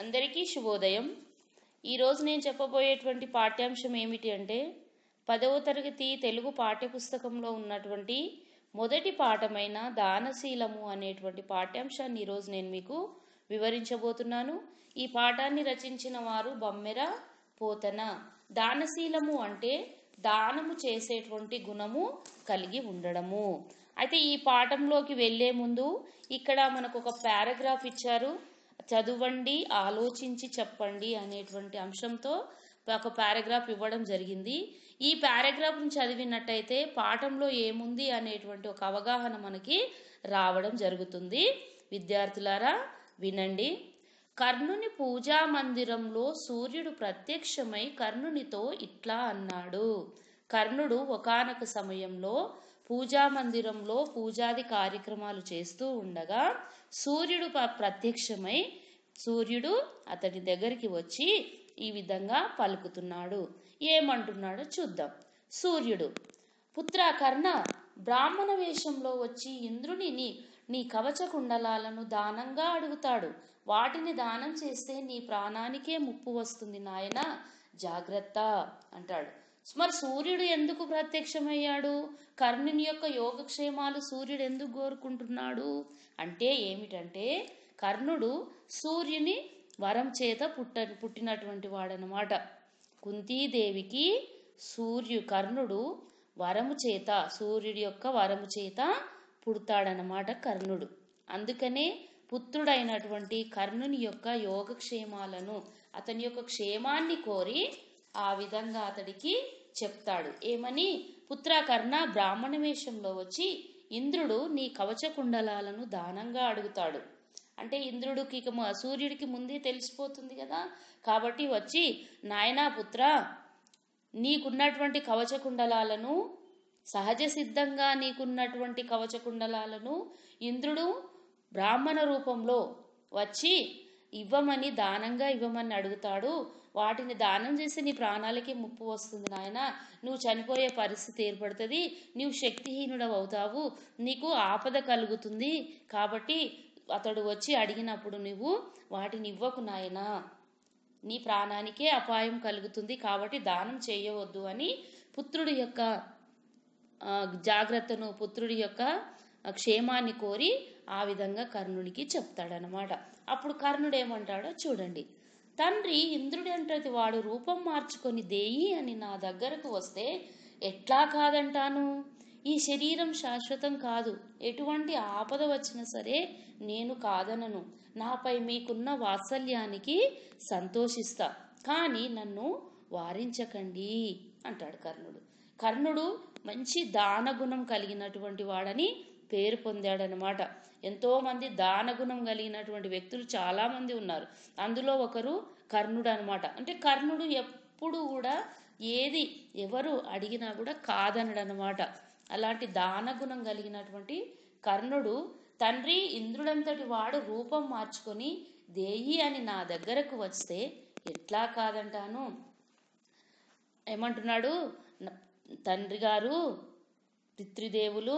అందరికీ శుభోదయం. ఈరోజు నేను చెప్పబోయేటువంటి పాఠ్యాంశం ఏమిటి అంటే పదవ తరగతి తెలుగు పాఠ్యపుస్తకంలో ఉన్నటువంటి మొదటి పాఠమైన దానశీలము అనేటువంటి పాఠ్యాంశాన్ని ఈరోజు నేను మీకు వివరించబోతున్నాను. ఈ పాఠాన్ని రచించిన వారు బమ్మెర పోతన. దానశీలము అంటే దానము చేసేటువంటి గుణము కలిగి ఉండడము. అయితే ఈ పాఠంలోకి వెళ్ళే ముందు ఇక్కడ మనకు ఒక పారాగ్రాఫ్ ఇచ్చారు. చదవండి ఆలోచించి చెప్పండి అనేటువంటి అంశంతో ఒక పారాగ్రాఫ్ ఇవ్వడం జరిగింది. ఈ పారాగ్రాఫ్ని చదివినట్టయితే పాఠంలో ఏముంది అనేటువంటి ఒక అవగాహన మనకి రావడం జరుగుతుంది. విద్యార్థులారా వినండి. కర్ణుని పూజా మందిరంలో సూర్యుడు ప్రత్యక్షమై కర్ణునితో ఇట్లా అన్నాడు. కర్ణుడు ఒకానొక సమయంలో పూజా మందిరంలో పూజాది కార్యక్రమాలు చేస్తూ ఉండగా సూర్యుడు ప్రత్యక్షమై సూర్యుడు అతడి దగ్గరికి వచ్చి ఈ విధంగా పలుకుతున్నాడు. ఏమంటున్నాడో చూద్దాం. సూర్యుడు పుత్ర కర్ణ బ్రాహ్మణ వేషంలో వచ్చి ఇంద్రుని నీ నీ కవచ కుండలాలను దానంగా అడుగుతాడు. వాటిని దానం చేస్తే నీ ప్రాణానికే ముప్పు వస్తుంది నాయన. జాగ్రత్త అంటాడు. మరి సూర్యుడు ఎందుకు ప్రత్యక్షమయ్యాడు? కర్ణుని యొక్క యోగక్షేమాలు సూర్యుడు ఎందుకు కోరుకుంటున్నాడు? అంటే ఏమిటంటే కర్ణుడు సూర్యుని వరం చేత పుట్ట పుట్టినటువంటి వాడనమాట కుంతీదేవికి సూర్యు కర్ణుడు వరము చేత సూర్యుడి యొక్క వరము చేత పుడతాడనమాట కర్ణుడు. అందుకనే పుత్రుడైనటువంటి కర్ణుని యొక్క యోగక్షేమాలను అతని యొక్క క్షేమాన్ని కోరి ఆ విధంగా అతడికి చెప్తాడు. ఏమని? పుత్ర కర్ణ బ్రాహ్మణ వేషంలో వచ్చి ఇంద్రుడు నీ కవచ కుండలాలను దానంగా అడుగుతాడు. అంటే ఇంద్రుడికి ఇక సూర్యుడికి ముందే తెలిసిపోతుంది కదా. కాబట్టి వచ్చి నాయనా పుత్ర నీకున్నటువంటి కవచ కుండలాలను సహజ సిద్ధంగా నీకున్నటువంటి కవచ కుండలాలను ఇంద్రుడు బ్రాహ్మణ రూపంలో వచ్చి ఇవ్వమని దానంగా ఇవ్వమని అడుగుతాడు. వాటిని దానం చేసి నీ ప్రాణాలకి ముప్పు వస్తుంది నాయన. నువ్వు చనిపోయే పరిస్థితి ఏర్పడుతుంది. నువ్వు శక్తిహీనుడవు అవుతావు. నీకు ఆపద కలుగుతుంది. కాబట్టి అతడు వచ్చి అడిగినప్పుడు నువ్వు వాటిని ఇవ్వకు నాయనా. నీ ప్రాణానికే అపాయం కలుగుతుంది. కాబట్టి దానం చేయవద్దు అని పుత్రుడి యొక్క జాగ్రత్తను పుత్రుడి యొక్క క్షేమాన్ని కోరి ఆ విధంగా కర్ణునికి చెప్తాడనమాట అప్పుడు కర్ణుడు ఏమంటాడో చూడండి. తండ్రి ఇంద్రుడంటది వాడు రూపం మార్చుకొని దేయి అని నా దగ్గరకు వస్తే ఎట్లా కాదంటాను? ఈ శరీరం శాశ్వతం కాదు. ఎటువంటి ఆపద వచ్చినా సరే నేను కాదనను. నాపై మీకున్న వాత్సల్యానికి సంతోషిస్తా. కానీ నన్ను వారించకండి అంటాడు కర్ణుడు. కర్ణుడు మంచి దాన గుణం కలిగినటువంటి వాడని పేరు పొందాడనమాట ఎంతోమంది దానగుణం కలిగినటువంటి వ్యక్తులు చాలామంది ఉన్నారు. అందులో ఒకరు కర్ణుడు అనమాట అంటే కర్ణుడు ఎప్పుడు కూడా ఏది ఎవరు అడిగినా కూడా కాదనడు అనమాట అలాంటి దానగుణం కలిగినటువంటి కర్ణుడు తండ్రి ఇంద్రుడంతటి వాడు రూపం మార్చుకొని దేయి అని నా దగ్గరకు వస్తే ఎట్లా కాదంటాను? ఏమంటున్నాడు? తండ్రి గారు పితృదేవులు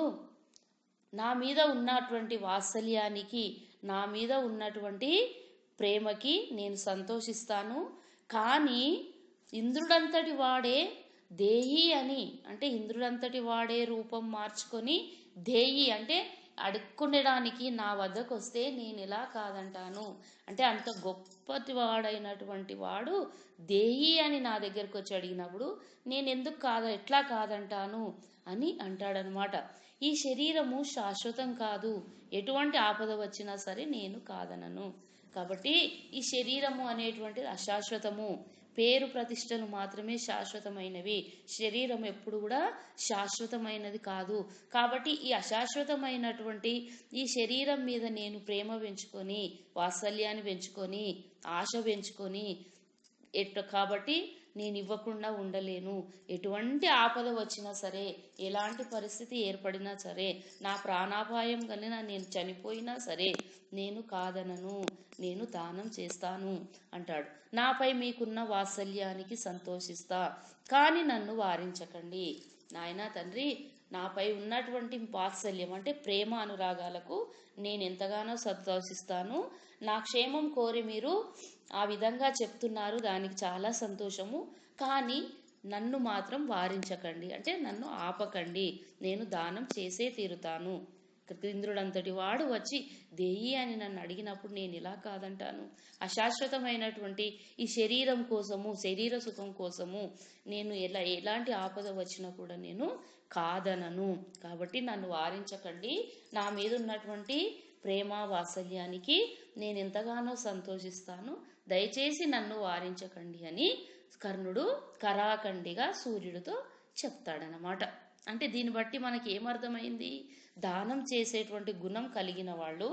నా మీద ఉన్నటువంటి వాత్సల్యానికి నా మీద ఉన్నటువంటి ప్రేమకి నేను సంతోషిస్తాను. కానీ ఇంద్రుడంతటి వాడే దేహి అని అంటే ఇంద్రుడంతటి వాడే రూపం మార్చుకొని దేహి అంటే అడుక్కుండడానికి నా వద్దకు వస్తే నేను ఎలా కాదంటాను. అంటే అంత గొప్పటి వాడైనటువంటి వాడు దేహి అని నా దగ్గరకు వచ్చి అడిగినప్పుడు నేను ఎందుకు కాదు? ఎట్లా కాదంటాను? అని అంటాడనమాట. ఈ శరీరము శాశ్వతం కాదు. ఎటువంటి ఆపద వచ్చినా సరే నేను కాదనను. కాబట్టి ఈ శరీరము అనేటువంటిది అశాశ్వతము. పేరు ప్రతిష్టలు మాత్రమే శాశ్వతమైనవి. శరీరం ఎప్పుడు కూడా శాశ్వతమైనది కాదు. కాబట్టి ఈ అశాశ్వతమైనటువంటి ఈ శరీరం మీద నేను ప్రేమ పెంచుకొని వాత్సల్యాన్ని పెంచుకొని ఆశ పెంచుకొని ఎట్ కాబట్టి నేను ఇవ్వకుండా ఉండలేను. ఎటువంటి ఆపద వచ్చినా సరే ఎలాంటి పరిస్థితి ఏర్పడినా సరే నా ప్రాణాపాయం కలిగిన నేను చనిపోయినా సరే నేను కాదనను నేను దానం చేస్తాను అంటాడు. నాపై మీకున్న వాత్సల్యానికి సంతోషిస్తా. కానీ నన్ను వారించకండి. నాయనా తండ్రి నాపై ఉన్నటువంటి వాత్సల్యం అంటే ప్రేమ అనురాగాలకు నేను ఎంతగానో సంతోషిస్తాను. నా క్షేమం కోరి మీరు ఆ విధంగా చెప్తున్నారు దానికి చాలా సంతోషము. కానీ నన్ను మాత్రం వారించకండి. అంటే నన్ను ఆపకండి. నేను దానం చేసే తీరుతాను. ఇంద్రుడంతటి వాడు వచ్చి దేయి అని నన్ను అడిగినప్పుడు నేను ఇలా కాదంటాను. అశాశ్వతమైనటువంటి ఈ శరీరం కోసము శరీర సుఖం కోసము నేను ఎలా ఎలాంటి ఆపద వచ్చినా కూడా నేను కాదనను. కాబట్టి నన్ను వారించకండి. నా మీద ఉన్నటువంటి ప్రేమ వాత్సల్యానికి నేను ఎంతగానో సంతోషిస్తాను. దయచేసి నన్ను వారించకండి అని కర్ణుడు కరాఖండిగా సూర్యుడితో చెప్తాడనమాట అంటే దీన్ని బట్టి మనకి ఏమర్థమైంది దానం చేసేటువంటి గుణం కలిగిన వాళ్ళు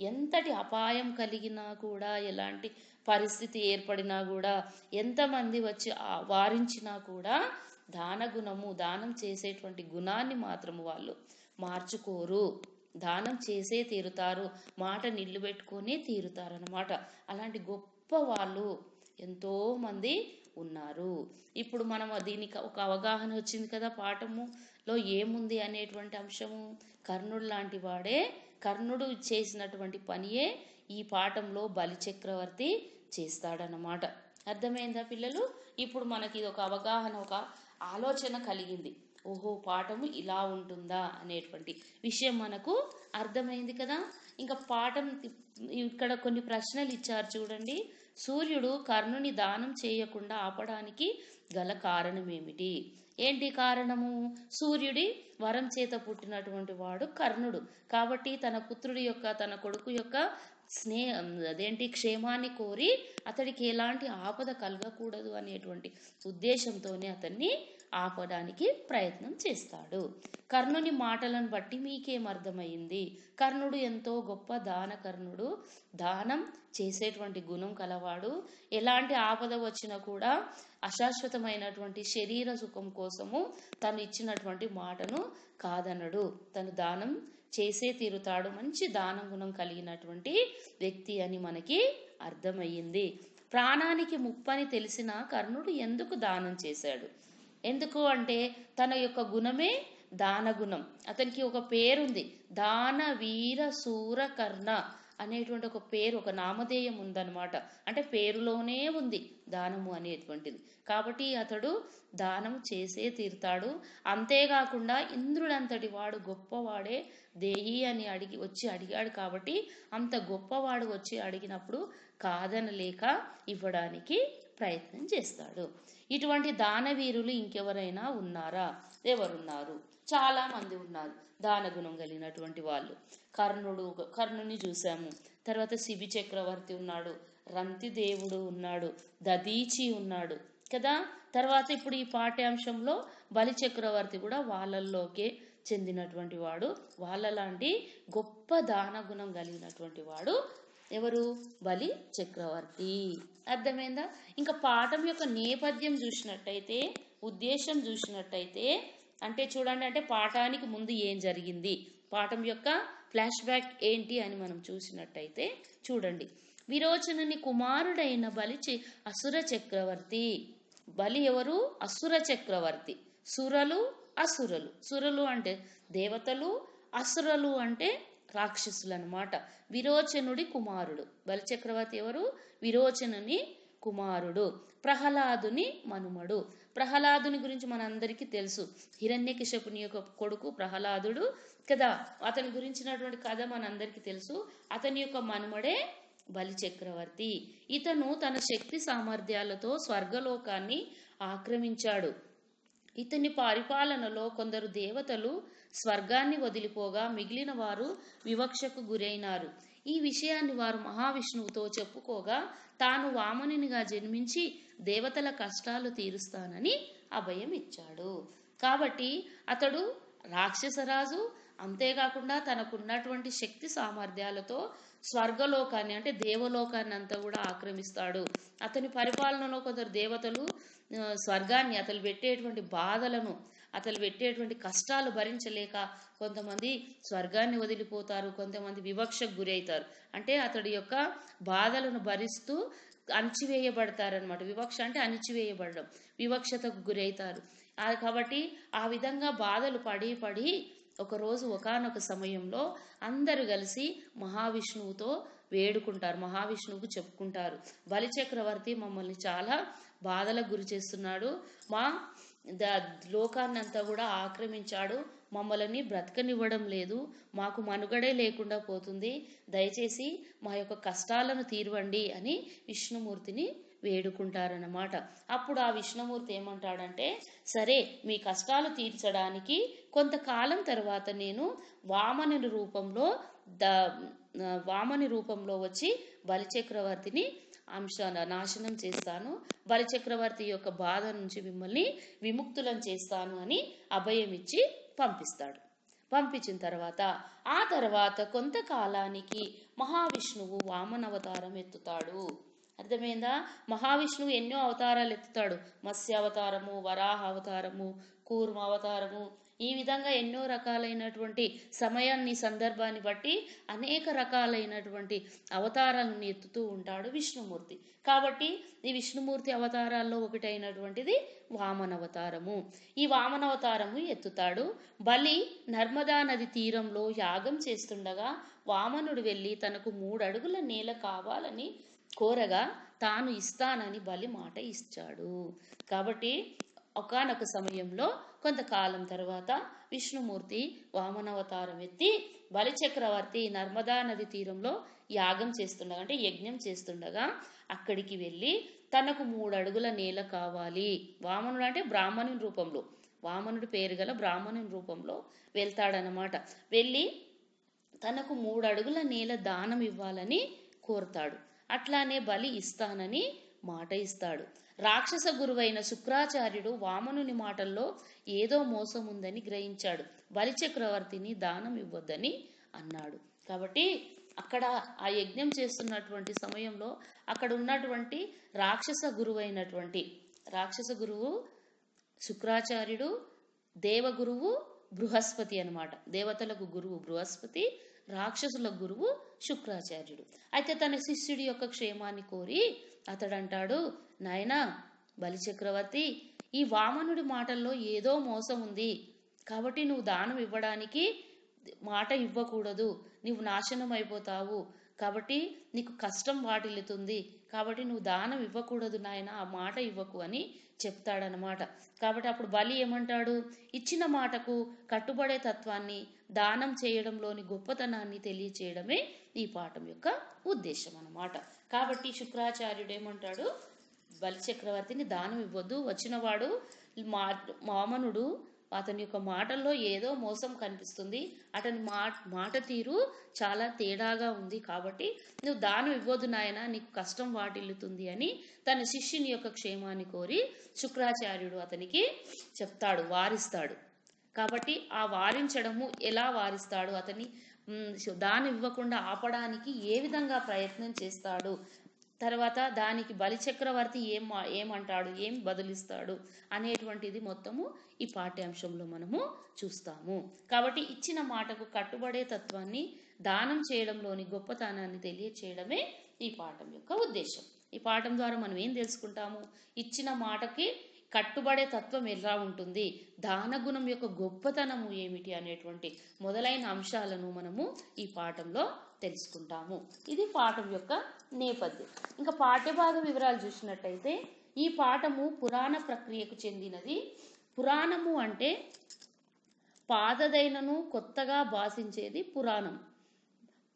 ఎంతటి అపాయం కలిగినా కూడా ఎలాంటి పరిస్థితి ఏర్పడినా కూడా ఎంతమంది వచ్చి వారించినా కూడా దాన గుణము దానం చేసేటువంటి గుణాన్ని మాత్రము వాళ్ళు మార్చుకోరు. దానం చేసే తీరుతారు. మాట నిలుబెట్టుకొని తీరుతారనమాట అలాంటి గొప్ప వాళ్ళు ఎంతో మంది ఉన్నారు. ఇప్పుడు మనం దీనికి ఒక అవగాహన వచ్చింది కదా పాఠములో ఏముంది అనేటువంటి అంశము. కర్ణుడు లాంటి వాడే కర్ణుడు చేసినటువంటి పనియే ఈ పాఠంలో బలి చక్రవర్తి చేస్తాడనమాట అర్థమైందా పిల్లలు? ఇప్పుడు మనకి ఇది ఒక అవగాహన ఒక ఆలోచన కలిగింది. ఓహో పాఠము ఇలా ఉంటుందా అనేటువంటి విషయం మనకు అర్థమైంది కదా? ఇంకా పాఠం ఇక్కడ కొన్ని ప్రశ్నలు ఇచ్చారు చూడండి. సూర్యుడు కర్ణుని దానం చేయకుండా ఆపడానికి గల కారణం ఏమిటి ఏంటి కారణము? సూర్యుడి వరం చేత పుట్టినటువంటి వాడు కర్ణుడు. కాబట్టి తన పుత్రుడి యొక్క తన కొడుకు యొక్క స్నేహ అదేంటి క్షేమాన్ని కోరి అతడికి ఎలాంటి ఆపద కలగకూడదు అనేటువంటి ఉద్దేశంతోనే అతన్ని ఆపడానికి ప్రయత్నం చేస్తాడు. కర్ణుని మాటలను బట్టి మీకేం అర్థమైంది? కర్ణుడు ఎంతో గొప్ప దాన కర్ణుడు. దానం చేసేటువంటి గుణం కలవాడు. ఎలాంటి ఆపద వచ్చినా కూడా అశాశ్వతమైనటువంటి శరీర సుఖం కోసము తను ఇచ్చినటువంటి మాటను కాదనడు. తను దానం చేసే తీరుతాడు. మంచి దాన గుణం కలిగినటువంటి వ్యక్తి అని మనకి అర్థమయ్యింది ప్రాణానికి ముప్పని తెలిసిన కర్ణుడు ఎందుకు దానం చేశాడు? ఎందుకు అంటే తన యొక్క గుణమే దాన గుణం. అతనికి ఒక పేరుంది. దాన వీర సూర కర్ణ అనేటువంటి ఒక పేరు ఒక నామధేయం ఉందన్నమాట. అంటే పేరులోనే ఉంది దానము అనేటువంటిది. కాబట్టి అతడు దానం చేసే తీరుతాడు. అంతేకాకుండా ఇంద్రుడంతటి వాడు గొప్పవాడే దేయి అని అడిగి వచ్చి అడిగాడు కాబట్టి అంత గొప్పవాడు వచ్చి అడిగినప్పుడు కాదనలేక ఇవ్వడానికి ప్రయత్నం చేస్తాడు. ఇటువంటి దానవీరులు ఇంకెవరైనా ఉన్నారా? ఎవరున్నారు? చాలా మంది ఉన్నారు. దానగుణం కలిగినటువంటి వాళ్ళు. కర్ణుడు కర్ణుని చూసాము తర్వాత శిబి చక్రవర్తి ఉన్నాడు. రంతి దేవుడు ఉన్నాడు. దదీచి ఉన్నాడు. కదా? తర్వాత ఇప్పుడు ఈ పాఠ్యాంశంలో బలి చక్రవర్తి కూడా వాళ్ళల్లోకే చెందినటువంటి వాడు. వాళ్ళలాంటి గొప్ప దానగుణం కలిగినటువంటి వాడు ఎవరు? బలి చక్రవర్తి. అర్థమైందా? ఇంకా పాఠం యొక్క నేపథ్యం చూసినట్టయితే ఉద్దేశం చూసినట్టయితే అంటే చూడండి అంటే పాఠానికి ముందు ఏం జరిగింది? పాఠం యొక్క ఫ్లాష్ బ్యాక్ ఏంటి అని మనం చూసినట్టయితే చూడండి. విరోచనుని కుమారుడైన బలి చి- అసుర చక్రవర్తి. బలి ఎవరు? అసుర చక్రవర్తి. సురలు అసురలు. సురలు అంటే దేవతలు అసురలు అంటే రాక్షసులు అనమాట విరోచనుడి కుమారుడు. బలిచక్రవర్తి ఎవరు? విరోచనుని కుమారుడు. ప్రహ్లాదుని మనుమడు. ప్రహ్లాదుని గురించి మనందరికీ తెలుసు. హిరణ్యకిషపుని యొక్క కొడుకు ప్రహ్లాదుడు కదా. అతని గురించినటువంటి కథ మనందరికీ తెలుసు. అతని యొక్క మనుమడే బలిచక్రవర్తి. ఇతను తన శక్తి సామర్థ్యాలతో స్వర్గలోకాన్ని ఆక్రమించాడు. ఇతని పరిపాలనలో కొందరు దేవతలు స్వర్గాన్ని వదిలిపోగా మిగిలిన వారు వివక్షకు గురైనారు. ఈ విషయాన్ని వారు మహావిష్ణువుతో చెప్పుకోగా తాను వామనునిగా జన్మించి దేవతల కష్టాలు తీరుస్తానని అభయం ఇచ్చాడు కాబట్టి అతడు రాక్షసరాజు అంతేకాకుండా తనకున్నటువంటి శక్తి సామర్థ్యాలతో స్వర్గలోకాన్ని అంటే దేవలోకాన్ని అంతా కూడా ఆక్రమిస్తాడు. అతని పరిపాలనలో కొందరు దేవతలు స్వర్గాన్ని అతను పెట్టేటువంటి బాధలను అతను పెట్టేటువంటి కష్టాలు భరించలేక కొంతమంది స్వర్గాన్ని వదిలిపోతారు కొంతమంది వివక్షకు గురవుతారు అంటే అతడి యొక్క బాధలను భరిస్తూ అణచివేయబడతారనమాట వివక్ష అంటే అణచివేయబడడం వివక్షతకు గురవుతారు కాబట్టి ఆ విధంగా బాధలు పడి పడి ఒకరోజు ఒకానొక సమయంలో అందరూ కలిసి మహావిష్ణువుతో వేడుకుంటారు మహావిష్ణువుకు చెప్పుకుంటారు. బలిచక్రవర్తి మమ్మల్ని చాలా బాధలకు గురి చేస్తున్నాడు. మా ద లోకాన్నంతా కూడా ఆక్రమించాడు. మమ్మల్ని బ్రతకనివ్వడం లేదు. మాకు మనుగడే లేకుండా పోతుంది. దయచేసి మా యొక్క కష్టాలను తీరవండి అని విష్ణుమూర్తిని వేడుకుంటారన్నమాట. అప్పుడు ఆ విష్ణుమూర్తి ఏమంటాడంటే సరే మీ కష్టాలు తీర్చడానికి కొంతకాలం తర్వాత నేను వామనుని రూపంలో ద వామని రూపంలో వచ్చి బలిచక్రవర్తిని అంశ నాశనం చేస్తాను. బలిచక్రవర్తి యొక్క బాధ నుంచి మిమ్మల్ని విముక్తులను చేస్తాను అని అభయం ఇచ్చి పంపిస్తాడు. పంపించిన తర్వాత ఆ తర్వాత కొంతకాలానికి మహావిష్ణువు వామన అవతారం ఎత్తుతాడు. అర్థమైందా? మహావిష్ణువు ఎన్నో అవతారాలు ఎత్తుతాడు. మత్స్య అవతారము వరాహ అవతారము కూర్మ అవతారము ఈ విధంగా ఎన్నో రకాలైనటువంటి సమయాన్ని సందర్భాన్ని బట్టి అనేక రకాలైనటువంటి అవతారాలను ఎత్తుతూ ఉంటాడు విష్ణుమూర్తి. కాబట్టి ఈ విష్ణుమూర్తి అవతారాల్లో ఒకటైనటువంటిది వామన అవతారము ఈ వామన అవతారము ఎత్తుతాడు. బలి నర్మదా నది తీరంలో యాగం చేస్తుండగా వామనుడు వెళ్ళి తనకు మూడు అడుగుల నేల కావాలని కోరగా తాను ఇస్తానని బలి మాట ఇచ్చాడు. కాబట్టి ఒకనొక సమయంలో కొంతకాలం తర్వాత విష్ణుమూర్తి వామనావతారం ఎత్తి బలిచక్రవర్తి నర్మదా నది తీరంలో యాగం చేస్తుండగా అంటే యజ్ఞం చేస్తుండగా అక్కడికి వెళ్ళి తనకు మూడు అడుగుల నేల కావాలి. వామనుడు అంటే బ్రాహ్మణుని రూపంలో. వామనుడి పేరు గల బ్రాహ్మణుని రూపంలో వెళ్తాడనమాట వెళ్ళి తనకు మూడు అడుగుల నేల దానం ఇవ్వాలని కోరుతాడు. అట్లానే బలి ఇస్తానని మాట ఇస్తాడు. రాక్షస గురువైన శుక్రాచార్యుడు వామనుని మాటల్లో ఏదో మోసం ఉందని గ్రహించాడు. బలిచక్రవర్తిని దానం ఇవ్వద్దని అన్నాడు. కాబట్టి అక్కడ ఆ యజ్ఞం చేస్తున్నటువంటి సమయంలో అక్కడ ఉన్నటువంటి రాక్షస గురువైనటువంటి రాక్షస గురువు శుక్రాచార్యుడు దేవగురువు బృహస్పతి అన్నమాట. దేవతలకు గురువు బృహస్పతి రాక్షసుల గురువు శుక్రాచార్యుడు. అయితే తన శిష్యుడి యొక్క క్షేమాన్ని కోరి అతడు అంటాడు నాయనా బలిచక్రవర్తి ఈ వామనుడి మాటల్లో ఏదో మోసం ఉంది. కాబట్టి నువ్వు దానం ఇవ్వడానికి మాట ఇవ్వకూడదు. నువ్వు నాశనం అయిపోతావు. కాబట్టి నీకు కష్టం వాటిల్లుతుంది. కాబట్టి నువ్వు దానం ఇవ్వకూడదు నాయన ఆ మాట ఇవ్వకు అని చెప్తాడనమాట కాబట్టి అప్పుడు బలి ఏమంటాడు? ఇచ్చిన మాటకు కట్టుబడే తత్వాన్ని దానం చేయడంలోని గొప్పతనాన్ని తెలియచేయడమే ఈ పాఠం యొక్క ఉద్దేశం అన్నమాట. కాబట్టి శుక్రాచార్యుడు ఏమంటాడు? బలిచక్రవర్తిని దానం ఇవ్వద్దు. వచ్చినవాడు మా మామనుడు అతని యొక్క మాటల్లో ఏదో మోసం కనిపిస్తుంది. అతని మా మాట తీరు చాలా తేడాగా ఉంది కాబట్టి నువ్వు దానం ఇవ్వద్దు నాయన నీకు కష్టం వాటిల్లుతుంది అని తన శిష్యుని యొక్క క్షేమాన్ని కోరి శుక్రాచార్యుడు అతనికి చెప్తాడు వారిస్తాడు. కాబట్టి ఆ వారించడము ఎలా వారిస్తాడు అతని దాని ఇవ్వకుండా ఆపడానికి ఏ విధంగా ప్రయత్నం చేస్తాడు? తర్వాత దానికి బలిచక్రవర్తి ఏం ఏమంటాడు? ఏం బదులిస్తాడు? అనేటువంటిది మొత్తము ఈ పాఠ్యాంశంలో మనము చూస్తాము. కాబట్టి ఇచ్చిన మాటకు కట్టుబడే తత్వాన్ని దానం చేయడంలోని గొప్పతనాన్ని తెలియచేయడమే ఈ పాఠం యొక్క ఉద్దేశం. ఈ పాఠం ద్వారా మనం ఏం తెలుసుకుంటాము? ఇచ్చిన మాటకి కట్టుబడే తత్వం ఎలా ఉంటుంది? దాన గుణం యొక్క గొప్పతనము ఏమిటి అనేటువంటి మొదలైన అంశాలను మనము ఈ పాఠంలో తెలుసుకుంటాము. ఇది పాఠం యొక్క నేపథ్యం. ఇంకా పాఠ్యభాగ వివరాలు చూసినట్టయితే ఈ పాఠము పురాణ ప్రక్రియకు చెందినది. పురాణము అంటే పాతదైనను కొత్తగా భాషించేది పురాణం.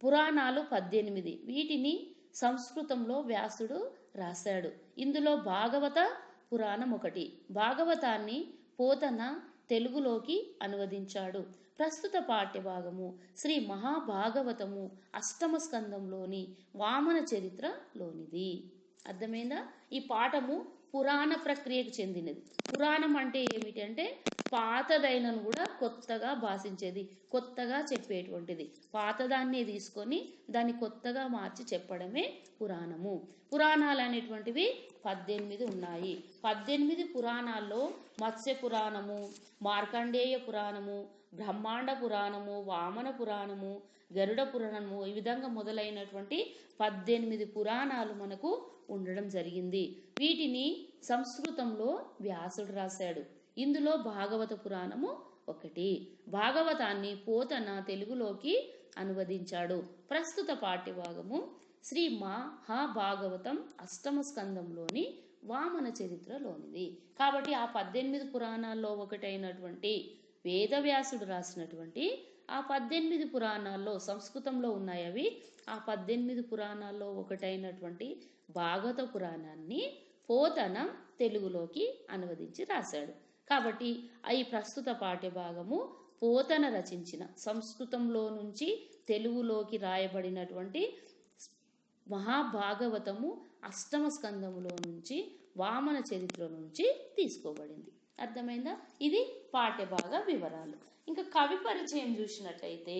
పురాణాలు పద్దెనిమిది. వీటిని సంస్కృతంలో వ్యాసుడు రాశాడు. ఇందులో భాగవత పురాణం ఒకటి భాగవతాన్ని పోతన తెలుగులోకి అనువదించాడు. ప్రస్తుత పాఠ్యభాగము శ్రీ మహాభాగవతము అష్టమ స్కందంలోని వామన చరిత్రలోనిది. అర్థమైందా? ఈ పాఠము పురాణ ప్రక్రియకు చెందినది. పురాణం అంటే ఏమిటంటే పాతదైనను కూడా కొత్తగా భాషించేది కొత్తగా చెప్పేటువంటిది. పాతదాన్నే తీసుకొని దాన్ని కొత్తగా మార్చి చెప్పడమే పురాణము. పురాణాలు అనేటువంటివి పద్దెనిమిది ఉన్నాయి. పద్దెనిమిది పురాణాల్లో మత్స్య పురాణము మార్కండేయ పురాణము బ్రహ్మాండ పురాణము వామన పురాణము గరుడ పురాణము ఈ విధంగా మొదలైనటువంటి పద్దెనిమిది పురాణాలు మనకు ఉండడం జరిగింది. వీటిని సంస్కృతంలో వ్యాసుడు రాశాడు. ఇందులో భాగవత పురాణము ఒకటి. భాగవతాన్ని పోతన తెలుగులోకి అనువదించాడు. ప్రస్తుత పాఠ్యభాగము శ్రీ మహాభాగవతం అష్టమ స్కందంలోని వామన చరిత్రలోనిది. కాబట్టి ఆ పద్దెనిమిది పురాణాల్లో ఒకటైనటువంటి వేదవ్యాసుడు రాసినటువంటి ఆ పద్దెనిమిది పురాణాల్లో సంస్కృతంలో ఉన్నాయి అవి. ఆ పద్దెనిమిది పురాణాల్లో ఒకటైనటువంటి భాగవత పురాణాన్ని పోతన తెలుగులోకి అనువదించి రాశాడు. కాబట్టి ఈ ప్రస్తుత పాఠ్యభాగము పోతన రచించిన సంస్కృతంలో నుంచి తెలుగులోకి రాయబడినటువంటి మహాభాగవతము అష్టమ స్కందములో నుంచి వామన చరిత్ర నుంచి తీసుకోబడింది. అర్థమైందా? ఇది పాఠ్యభాగ వివరాలు. ఇంకా కవి పరిచయం చూసినట్లయితే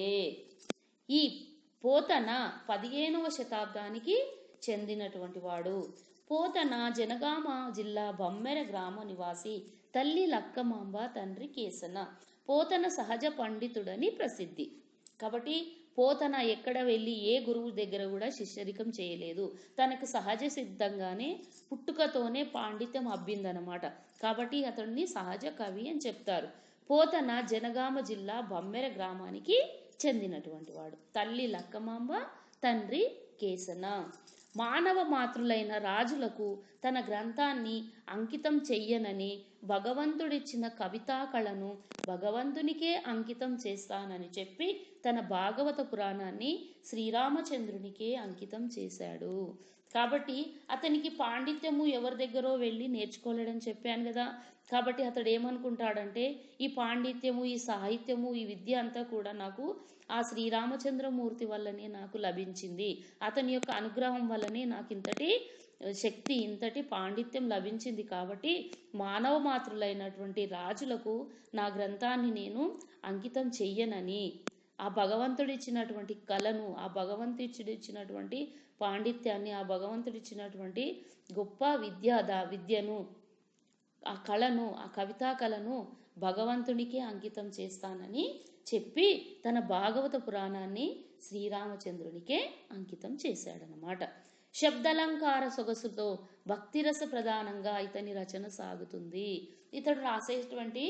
ఈ పోతన పదిహేనవ శతాబ్దానికి చెందినటువంటి వాడు. పోతన జనగామ జిల్లా బొమ్మెర గ్రామ నివాసి తల్లి లక్కమాంబ తండ్రి కేసన పోతన సహజ పండితుడని ప్రసిద్ధి. కాబట్టి పోతన ఎక్కడ వెళ్ళి ఏ గురువు దగ్గర కూడా శిష్యరికం చేయలేదు. తనకు సహజ సిద్ధంగానే పుట్టుకతోనే పాండిత్యం అబ్బిందనమాట. కాబట్టి అతడిని సహజ కవి అని చెప్తారు. పోతన జనగామ జిల్లా బమ్మెర గ్రామానికి చెందినటువంటి వాడు. తల్లి లక్కమాంబ తండ్రి కేసన మానవ మాతృలైన రాజులకు తన గ్రంథాన్ని అంకితం చెయ్యనని భగవంతుడిచ్చిన కవితా కళను భగవంతునికే అంకితం చేస్తానని చెప్పి తన భాగవత పురాణాన్ని శ్రీరామచంద్రునికే అంకితం చేశాడు. కాబట్టి అతనికి పాండిత్యము ఎవరి దగ్గరో వెళ్ళి నేర్చుకోలేడని చెప్పాను కదా. కాబట్టి అతడు ఏమనుకుంటాడంటే ఈ పాండిత్యము ఈ సాహిత్యము ఈ విద్య అంతా కూడా నాకు ఆ శ్రీరామచంద్రమూర్తి వల్లనే నాకు లభించింది. అతని యొక్క అనుగ్రహం వల్లనే నాకు ఇంతటి శక్తి ఇంతటి పాండిత్యం లభించింది కాబట్టి మానవ మాతృలైనటువంటి రాజులకు నా గ్రంథాన్ని నేను అంకితం చెయ్యనని ఆ భగవంతుడు ఇచ్చినటువంటి కళను ఆ భగవంతుడిచ్చినటువంటి పాండిత్యాన్ని ఆ భగవంతుడిచ్చినటువంటి గొప్ప విద్య దా విద్యను ఆ కళను ఆ కవితా కళను భగవంతునికే అంకితం చేస్తానని చెప్పి తన భాగవత పురాణాన్ని శ్రీరామచంద్రునికే అంకితం చేశాడనమాట శబ్దలంకార సొగసుతో భక్తిరస ప్రధానంగా ఇతని రచన సాగుతుంది. ఇతడు రాసేటువంటి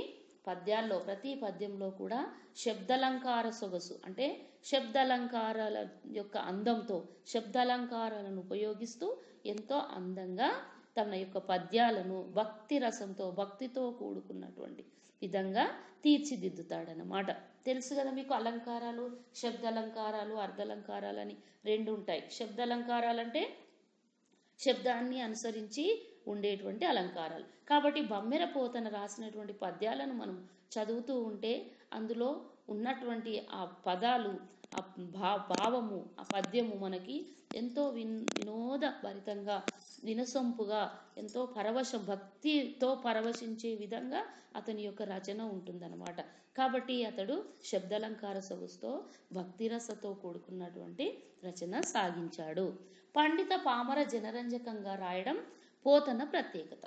పద్యాల్లో ప్రతి పద్యంలో కూడా శబ్దలంకార సొగసు అంటే శబ్దలంకారాల యొక్క అందంతో శబ్దలంకారాలను ఉపయోగిస్తూ ఎంతో అందంగా తన యొక్క పద్యాలను భక్తి రసంతో భక్తితో కూడుకున్నటువంటి విధంగా తీర్చిదిద్దుతాడనమాట తెలుసు కదా మీకు అలంకారాలు శబ్దాలంకారాలు అర్ధలంకారాలు అని రెండు ఉంటాయి. శబ్దాలంకారాలు అంటే శబ్దాన్ని అనుసరించి ఉండేటువంటి అలంకారాలు. కాబట్టి బమ్మెర పోతన రాసినటువంటి పద్యాలను మనం చదువుతూ ఉంటే అందులో ఉన్నటువంటి ఆ పదాలు ఆ భా భావము ఆ పద్యము మనకి ఎంతో విన్ వినోదభరితంగా వినసొంపుగా ఎంతో పరవశం భక్తితో పరవశించే విధంగా అతని యొక్క రచన ఉంటుందన్నమాట. కాబట్టి అతడు శబ్దలంకార సొగసుతో భక్తిరసతో కూడుకున్నటువంటి రచన సాగించాడు. పండిత పామర జనరంజకంగా రాయడం పోతన ప్రత్యేకత.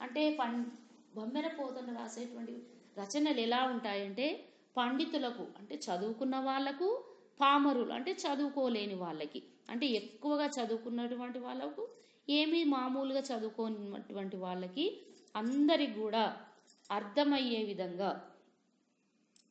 అంటే పం బొమ్మెర పోతన రాసేటువంటి రచనలు ఎలా ఉంటాయంటే పండితులకు అంటే చదువుకున్న వాళ్ళకు పామరులు అంటే చదువుకోలేని వాళ్ళకి. అంటే ఎక్కువగా చదువుకున్నటువంటి వాళ్ళకు ఏమీ మామూలుగా చదువుకోనటువంటి వాళ్ళకి అందరికి కూడా అర్థమయ్యే విధంగా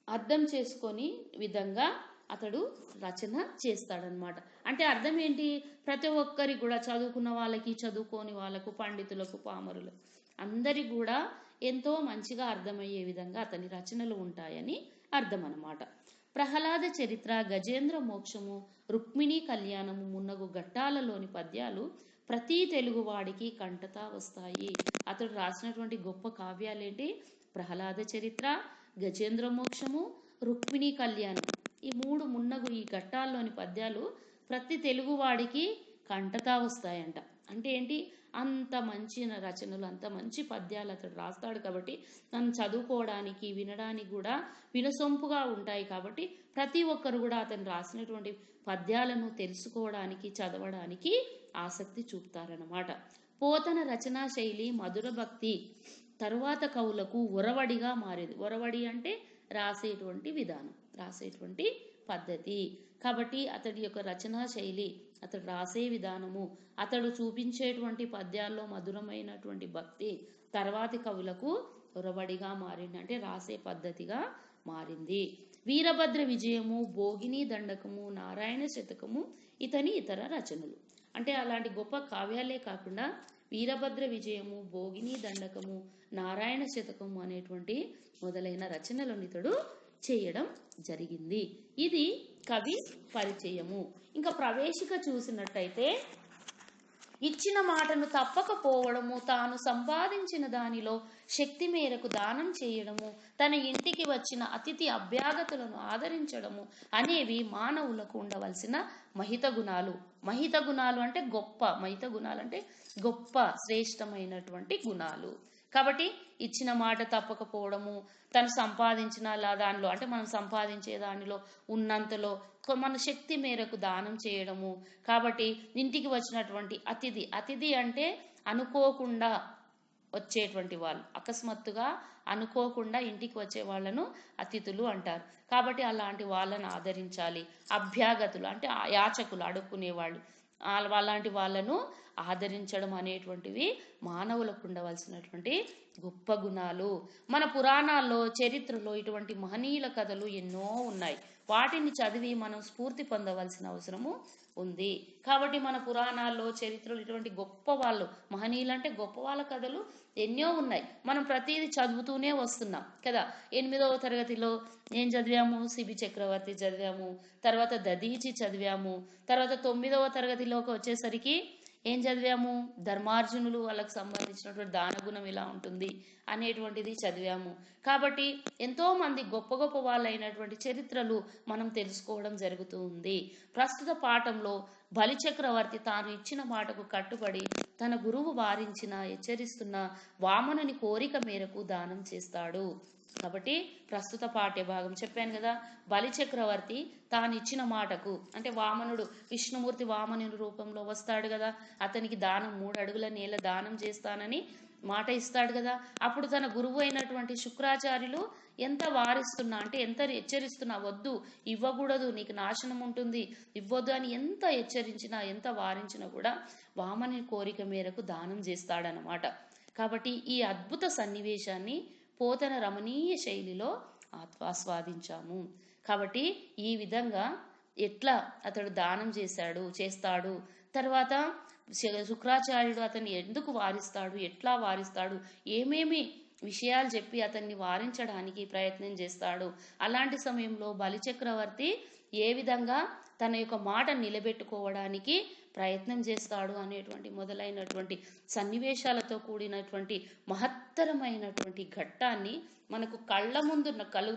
అర్థం చేసుకొని విధంగా అతడు రచన చేస్తాడనమాట. అంటే అర్థం ఏంటి? ప్రతి ఒక్కరికి కూడా చదువుకున్న వాళ్ళకి చదువుకోని వాళ్ళకు పండితులకు పామరులకు అందరికి కూడా ఎంతో మంచిగా అర్థమయ్యే విధంగా అతని రచనలు ఉంటాయని అర్థం అనమాట ప్రహ్లాద చరిత్ర గజేంద్ర మోక్షము రుక్మిణి కళ్యాణము మున్నగు ఘట్టాలలోని పద్యాలు ప్రతి తెలుగువాడికి కంటతా వస్తాయి. అతడు రాసినటువంటి గొప్ప కావ్యాలేంటి? ప్రహ్లాద చరిత్ర గజేంద్ర మోక్షము రుక్మిణి కళ్యాణం. ఈ మూడు మున్నగు ఈ ఘట్టాల్లోని పద్యాలు ప్రతి తెలుగువాడికి కంటతా వస్తాయంట. అంటే ఏంటి? అంత మంచి రచనలు అంత మంచి పద్యాలు అతడు రాస్తాడు కాబట్టి నన్ను చదువుకోవడానికి వినడానికి కూడా వినసొంపుగా ఉంటాయి కాబట్టి ప్రతి ఒక్కరు కూడా అతను రాసినటువంటి పద్యాలను తెలుసుకోవడానికి చదవడానికి ఆసక్తి చూపుతారన్నమాట. పోతన రచనా శైలి మధుర భక్తి తరువాత కవులకు ఒరవడిగా మారేది. ఒరవడి అంటే రాసేటువంటి విధానం రాసేటువంటి పద్ధతి. కాబట్టి అతడి యొక్క రచనా శైలి అతడు రాసే విధానము అతడు చూపించేటువంటి పద్యాల్లో మధురమైనటువంటి భక్తి తర్వాతి కవులకు ఉరవడిగా మారింది. అంటే రాసే పద్ధతిగా మారింది. వీరభద్ర విజయము భోగిని దండకము నారాయణ శతకము ఇతని ఇతర రచనలు. అంటే అలాంటి గొప్ప కావ్యాలే కాకుండా వీరభద్ర విజయము భోగిని దండకము నారాయణ శతకము అనేటువంటి మొదలైన రచనలను ఇతడు చేయడం జరిగింది. ఇది కవి పరిచయము. ఇంకా ప్రవేశిక చూసినట్టయితే ఇచ్చిన మాటను తప్పకపోవడము తాను సంపాదించిన దానిలో శక్తి మేరకు దానం చేయడము తన ఇంటికి వచ్చిన అతిథి అభ్యాగతులను ఆదరించడము అనేవి మానవులకు ఉండవలసిన మహిత గుణాలు. మహిత గుణాలు అంటే గొప్ప మహిత గుణాలు అంటే గొప్ప శ్రేష్టమైనటువంటి గుణాలు. కాబట్టి ఇచ్చిన మాట తప్పకపోవడము తను సంపాదించిన దానిలో అంటే మనం సంపాదించే దానిలో ఉన్నంతలో మన శక్తి మేరకు దానం చేయడము. కాబట్టి ఇంటికి వచ్చినటువంటి అతిథి అతిథి అంటే అనుకోకుండా వచ్చేటువంటి వాళ్ళు. అకస్మాత్తుగా అనుకోకుండా ఇంటికి వచ్చే వాళ్ళను అతిథులు అంటారు. కాబట్టి అలాంటి వాళ్ళను ఆదరించాలి. అభ్యాగతులు అంటే ఆ యాచకులు అడుక్కునే వాళ్ళు అలాంటి వాళ్ళను ఆదరించడం అనేటువంటివి మానవులకు ఉండవలసినటువంటి గొప్ప గుణాలు. మన పురాణాల్లో చరిత్రలో ఇటువంటి మహనీయుల కథలు ఎన్నో ఉన్నాయి. వాటిని చదివి మనం స్ఫూర్తి పొందవలసిన అవసరము ఉంది. కాబట్టి మన పురాణాల్లో చరిత్రలు ఇటువంటి గొప్ప వాళ్ళు మహనీయులు అంటే గొప్ప వాళ్ళ కథలు ఎన్నో ఉన్నాయి. మనం ప్రతిదీ చదువుతూనే వస్తున్నాం కదా? ఎనిమిదవ తరగతిలో ఏం చదివాము? సిబి చక్రవర్తి చదివాము తర్వాత దదీచి చదివాము తర్వాత తొమ్మిదవ తరగతిలోకి వచ్చేసరికి ఏం చదివాము? ధర్మార్జునులు వాళ్ళకు సంబంధించినటువంటి దానగుణం ఇలా ఉంటుంది అనేటువంటిది చదివాము. కాబట్టి ఎంతో మంది గొప్ప గొప్ప వాళ్ళైనటువంటి చరిత్రలు మనం తెలుసుకోవడం జరుగుతూ ఉంది. ప్రస్తుత పాఠంలో బలిచక్రవర్తి తాను ఇచ్చిన మాటకు కట్టుబడి తన గురువు వారించిన హెచ్చరిస్తున్న వామనుని కోరిక మేరకు దానం చేస్తాడు. కాబట్టి ప్రస్తుత పాఠ్య భాగం చెప్పాను కదా బలిచక్రవర్తి తాను ఇచ్చిన మాటకు అంటే వామనుడు విష్ణుమూర్తి వామనుని రూపంలో వస్తాడు కదా అతనికి దానం మూడు అడుగుల నేల దానం చేస్తానని మాట ఇస్తాడు కదా. అప్పుడు తన గురువు అయినటువంటి శుక్రాచార్యులు ఎంత వారిస్తున్నా అంటే ఎంత హెచ్చరిస్తున్నా వద్దు ఇవ్వకూడదు నీకు నాశనం ఉంటుంది ఇవ్వద్దు అని ఎంత హెచ్చరించినా ఎంత వారించినా కూడా వామని కోరిక మేరకు దానం చేస్తాడనమాట కాబట్టి ఈ అద్భుత సన్నివేశాన్ని పోతన రమణీయ శైలిలో ఆస్వాదించాము కాబట్టి ఈ విధంగా ఎట్లా అతడు దానం చేశాడు చేస్తాడు తర్వాత శుక్రాచార్యుడు అతన్ని ఎందుకు వారిస్తాడు ఎట్లా వారిస్తాడు ఏమేమి విషయాలు చెప్పి అతన్ని వారించడానికి ప్రయత్నం చేస్తాడు అలాంటి సమయంలో బలిచక్రవర్తి ఏ విధంగా తన యొక్క మాట నిలబెట్టుకోవడానికి ప్రయత్నం చేస్తాడు అనేటువంటి మొదలైనటువంటి సన్నివేశాలతో కూడినటువంటి మహత్తరమైనటువంటి ఘట్టాన్ని మనకు కళ్ళ ముందు కలు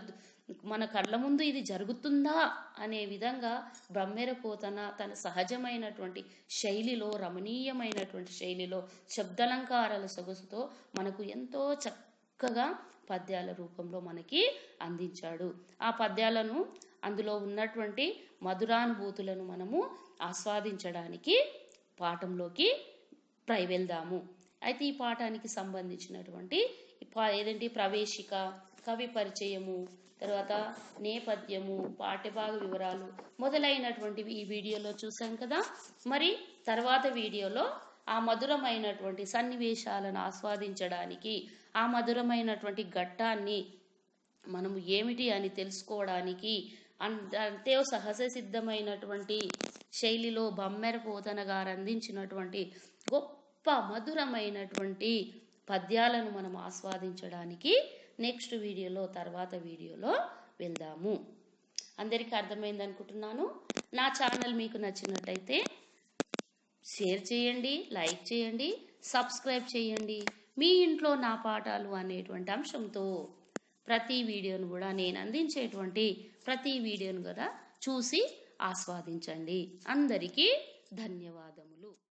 మన కళ్ళ ముందు ఇది జరుగుతుందా అనే విధంగా బ్రహ్మెరపోతన తన సహజమైనటువంటి శైలిలో రమణీయమైనటువంటి శైలిలో శబ్దలంకారాల సొగసుతో మనకు ఎంతో చక్కగా పద్యాల రూపంలో మనకి అందించాడు. ఆ పద్యాలను అందులో ఉన్నటువంటి మధురానుభూతులను మనము ఆస్వాదించడానికి పాఠంలోకి ప్రై వెళ్దాము అయితే ఈ పాఠానికి సంబంధించినటువంటి ఏదంటే ప్రవేశిక కవి పరిచయము తర్వాత నేపథ్యము పాఠ్యభాగ వివరాలు మొదలైనటువంటివి ఈ వీడియోలో చూసాం కదా. మరి తర్వాత వీడియోలో ఆ మధురమైనటువంటి సన్నివేశాలను ఆస్వాదించడానికి ఆ మధురమైనటువంటి ఘట్టాన్ని మనము ఏమిటి అని తెలుసుకోవడానికి అన్- అంతే సహజ సిద్ధమైనటువంటి శైలిలో బమ్మెర పోతన గారు అందించినటువంటి గొప్ప మధురమైనటువంటి పద్యాలను మనం ఆస్వాదించడానికి నెక్స్ట్ వీడియోలో తర్వాత వీడియోలో వెళ్దాము. అందరికీ అర్థమైంది అనుకుంటున్నాను. నా ఛానల్ మీకు నచ్చినట్టయితే షేర్ చేయండి లైక్ చేయండి సబ్స్క్రైబ్ చేయండి. మీ ఇంట్లో నా పాఠాలు అనేటువంటి అంశంతో ప్రతి వీడియోను కూడా నేను అందించేటువంటి ప్రతి వీడియోను కూడా చూసి ఆస్వాదించండి. అందరికీ ధన్యవాదములు.